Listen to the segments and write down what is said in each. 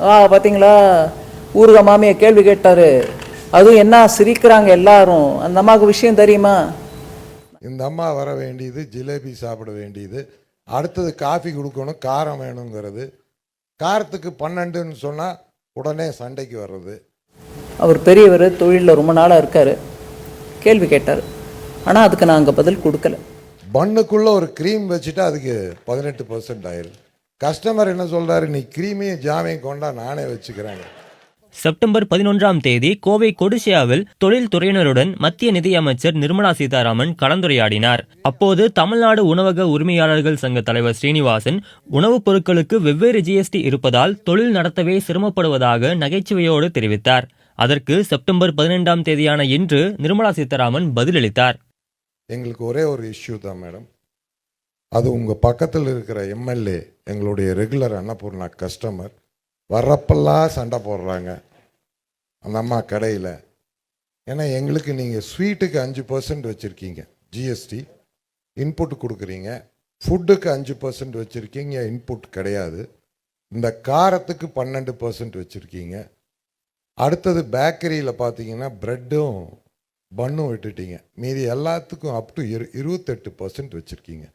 ஆ பார்த்தீங்களா ஊருக மாமியை கேள்வி கேட்டாரு. அதுவும் என்ன சிரிக்கிறாங்க எல்லாரும்? அந்த அம்மாவுக்கு விஷயம் தெரியுமா? இந்த அம்மா வர வேண்டியது ஜிலேபி சாப்பிட வேண்டியது. அடுத்தது காஃபி கொடுக்கணும் காரம் வேணுங்கிறது. காரத்துக்கு பன்னெண்டுன்னு சொன்னால் உடனே சண்டைக்கு வர்றது. அவர் பெரியவர் தொழிலில் ரொம்ப நாளாக இருக்கார். கேள்வி கேட்டார். ஆனால் அதுக்கு நான் அங்கே பதில் கொடுக்கல. பண்ணுக்குள்ளே ஒரு க்ரீம் வச்சுட்டா அதுக்கு பதினெட்டு பர்சன்ட் ஆயிரும். கஸ்டமர் என்ன சொல்கிறாரு நீ க்ரீமையும் ஜாமையும் கொண்டா நானே வச்சுக்கிறேன் செப்டம்பர் பதினொன்றாம் தேதி கோவை கொடிசியாவில் தொழில்துறையினருடன் மத்திய நிதியமைச்சர் நிர்மலா சீதாராமன் கலந்துரையாடினார். அப்போது தமிழ்நாடு உணவக உரிமையாளர்கள் சங்க தலைவர் ஸ்ரீனிவாசன் உணவுப் பொருட்களுக்கு வெவ்வேறு ஜிஎஸ்டி இருப்பதால் தொழில் நடத்தவே சிரமப்படுவதாக நகைச்சுவையோடு தெரிவித்தார். அதற்கு செப்டம்பர் பதினெண்டாம் தேதியான இன்று நிர்மலா சீதாராமன் பதிலளித்தார். எங்களுக்கு ஒரே ஒரு இஷ்யூ தான் மேடம் அது உங்கள் பக்கத்தில் இருக்கிற எம்எல்ஏ எங்களுடைய ரெகுலர் அன்னபூர்ணா கஸ்டமர் வர்றப்பெல்லாம் சண்டை போடுறாங்க. அந்த அம்மா கடையில். ஏன்னா எங்களுக்கு நீங்கள் ஸ்வீட்டுக்கு அஞ்சு பர்சன்ட் வச்சுருக்கீங்க ஜிஎஸ்டி இன்புட் கொடுக்குறீங்க. ஃபுட்டுக்கு அஞ்சு பர்சன்ட் வச்சுருக்கீங்க இன்புட் கிடையாது. இந்த காரத்துக்கு பன்னெண்டு பர்சன்ட் வச்சுருக்கீங்க. அடுத்தது பேக்கரியில் பார்த்தீங்கன்னா ப்ரெட்டும் பன்னும் விட்டுட்டீங்க. மீதி எல்லாத்துக்கும் அப் டு இரு இருபத்தெட்டு பர்சன்ட் வச்சுருக்கீங்க.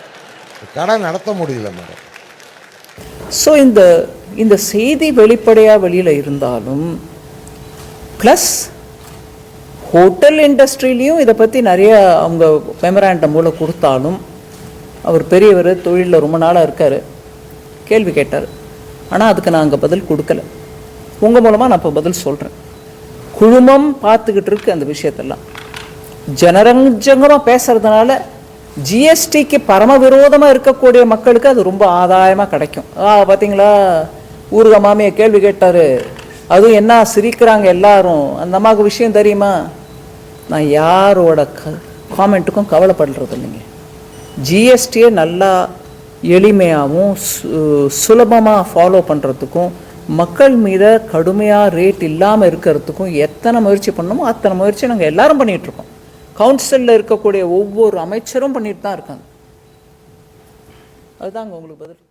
கடை நடத்த முடியல மேடம். ஸோ இந்த இந்த செய்தி வெளிப்படையாக வெளியில் இருந்தாலும் ப்ளஸ் ஹோட்டல் இண்டஸ்ட்ரியிலையும் இதை பற்றி நிறைய அவங்க மெமராண்டம் மூலம் கொடுத்தாலும் அவர் பெரியவர் தொழிலில் ரொம்ப நாளாக இருக்கார். கேள்வி கேட்டார். ஆனால் அதுக்கு நான் அங்கே பதில் கொடுக்கல. உங்கள் மூலமாக நான் இப்போ பதில் சொல்கிறேன் குழுமம் பார்த்துக்கிட்டு இருக்கு அந்த விஷயத்தெல்லாம். ஜனரஞ்சங்கரம் பேசுறதுனால ஜிஎஸ்டிக்கு பரம விரோதமாக இருக்கக்கூடிய மக்களுக்கு அது ரொம்ப ஆதாயமாக கிடைக்கும். ஆ பார்த்தீங்களா ஊருக மாமியை கேள்வி கேட்டார். அதுவும் என்ன சிரிக்கிறாங்க எல்லாரும். அந்த அம்மாவுக்கு விஷயம் தெரியுமா? நான் யாரோட க காமெண்ட்டுக்கும் கவலைப்படுறது இல்லைங்க. ஜிஎஸ்டியை நல்லா எளிமையாகவும் சுலபமாக ஃபாலோ பண்ணுறதுக்கும் மக்கள் மீத கடுமையாக ரேட் இல்லாமல் இருக்கிறதுக்கும் எத்தனை முயற்சி பண்ணணுமோ அத்தனை முயற்சி நாங்கள் எல்லாரும் பண்ணிகிட்ருக்கோம் கவுன்சிலில் இருக்கக்கூடிய ஒவ்வொரு அமைச்சரும் பண்ணிட்டு தான் இருக்காங்க. அதுதாங்க உங்களுக்கு பதில்.